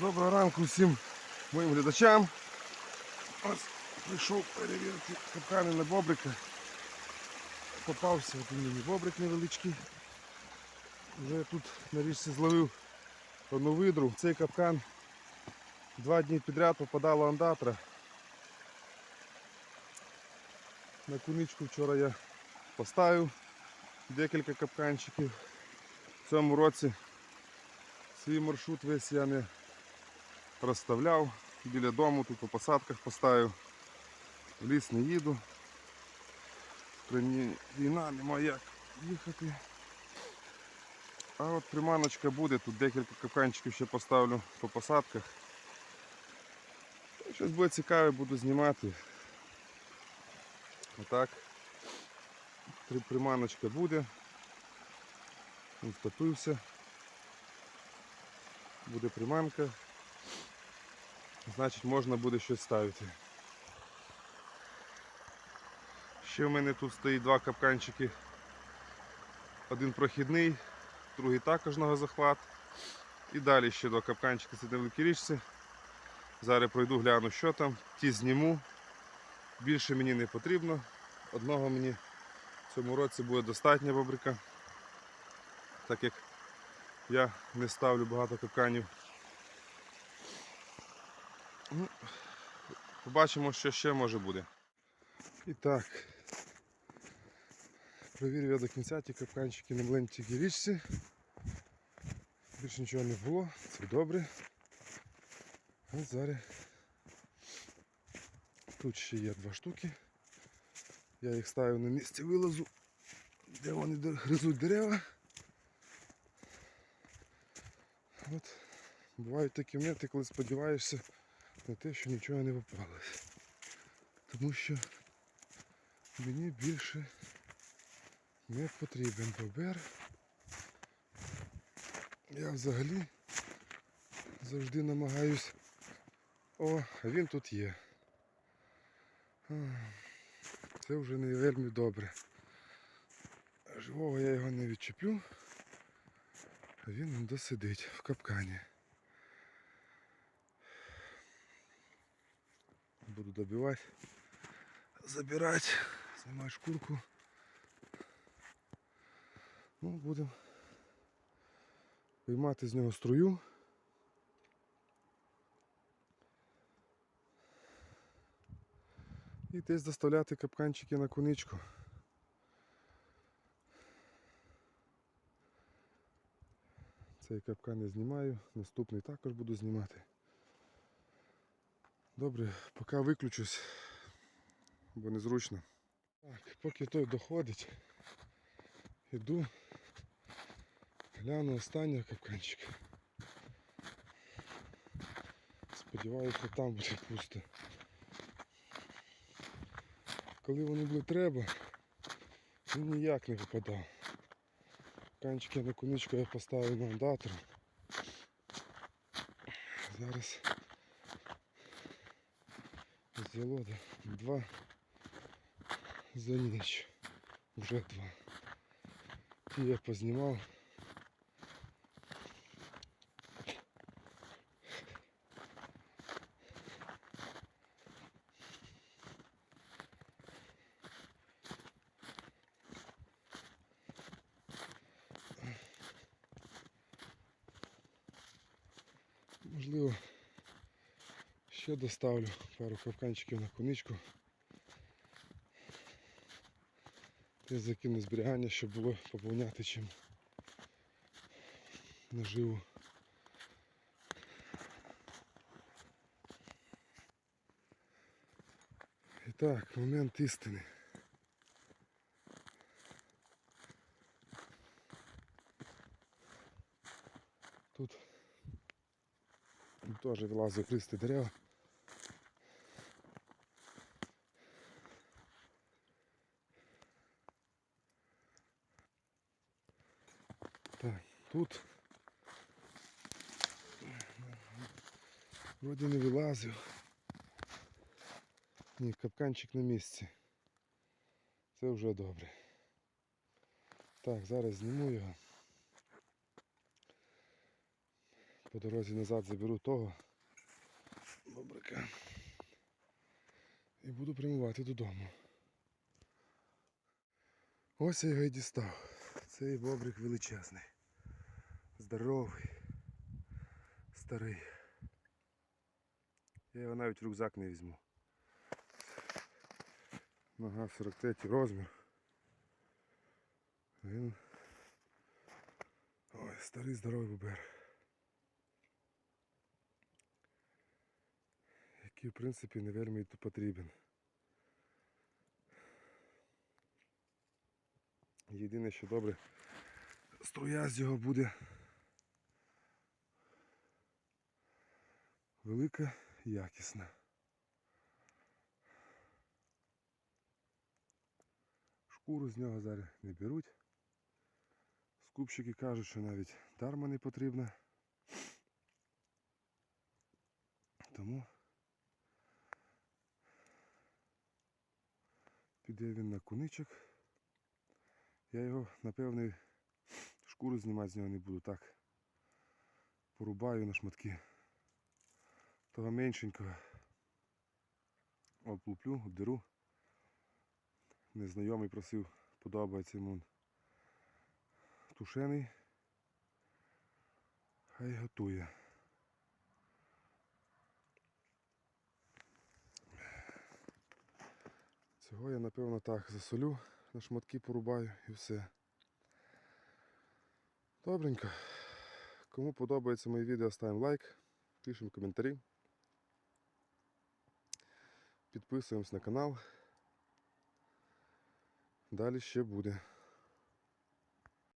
Доброго ранку всім моїм глядачам. Ось прийшов перевірити капкани на бобрика. Попався от мені бобрик невеличкий. Вже тут на річці зловив одну видру. Цей капкан два дні підряд попадала андатра. На куничку вчора я поставив декілька капканчиків. В цьому році свій маршрут весь я не розставляв. Біля дому тут по посадках поставив. В ліс не їду. При мені війна немає як їхати. А от приманочка буде, тут декілька капканчиків ще поставлю по посадках. Щось буде цікаве, буду знімати. Отак. Приманочка буде. Втопився. Буде приманка. Значить можна буде щось ставити. Ще в мене тут стоїть два капканчики. Один прохідний, другий також ногозахват. І далі ще два капканчики це невеликі річці. Зараз пройду, гляну, що там. Ті зніму. Більше мені не потрібно. Одного мені в цьому році буде достатньо бобрика. Так як я не ставлю багато капканів. Ну, побачимо, що ще може буде. І так. Провірив я до кінця ті капканчики на маленькій річці. Більше нічого не було, це добре. От зараз тут ще є два штуки. Я їх ставив на місці вилазу, де вони гризуть дерева. От бувають такі моменти, коли сподіваєшся на те, що нічого не попалось. Тому що мені більше не потрібен бобер. Я взагалі завжди намагаюсь. О, він тут є. Це вже не вельми добре. Живого я його не відчеплю, а він досидить в капкані. Буду добивати, забирати, знімати шкурку. Ну, будемо виймати з нього струю. І десь доставляти капканчики на куничку. Цей капкан я знімаю, наступний також буду знімати. Добре, поки виключусь, бо незручно. Так, поки той доходить, іду, гляну останній капканчик. Сподіваюся, там буде пусто. Коли вони були треба, він ніяк не випадав. Канчики на куничку я поставив на андатор. Зараз взяло да, два за ніч. Вже два. Ті я познімав. Можливо, Ще доставлю пару капканчиків на коничку. Я закину зберігання, щоб було поповняти чим наживу. І так, момент істини. Тут теж вилазив кристи дерева. Так, тут вроді не вилазив. Ні, капканчик на місці. Це вже добре. Так, зараз зніму його. По дорозі назад заберу того бобрика і буду прямувати додому. Ось я його і дістав. Цей бобрик величезний. Здоровий, старий. Я його навіть в рюкзак не візьму. Нога 43 розмір. Він. Ой, старий здоровий бобер. Який в принципі не вельми потрібен. Єдине, що добре, струя з його буде велика якісна. Шкуру з нього зараз не беруть. Скупщики кажуть, що навіть дарма не потрібна. Тому піде він на куничок. Я його, напевне, шкуру знімати з нього не буду так. Порубаю на шматки. Того меншенького облуплю, обдеру. Незнайомий просив, подобається йому тушений. Хай готує. Цього я напевно так засолю, на шматки порубаю і все. Добренько. Кому подобається моє відео, ставимо лайк, пишемо коментарі. Підписуємось на канал. Далі ще буде.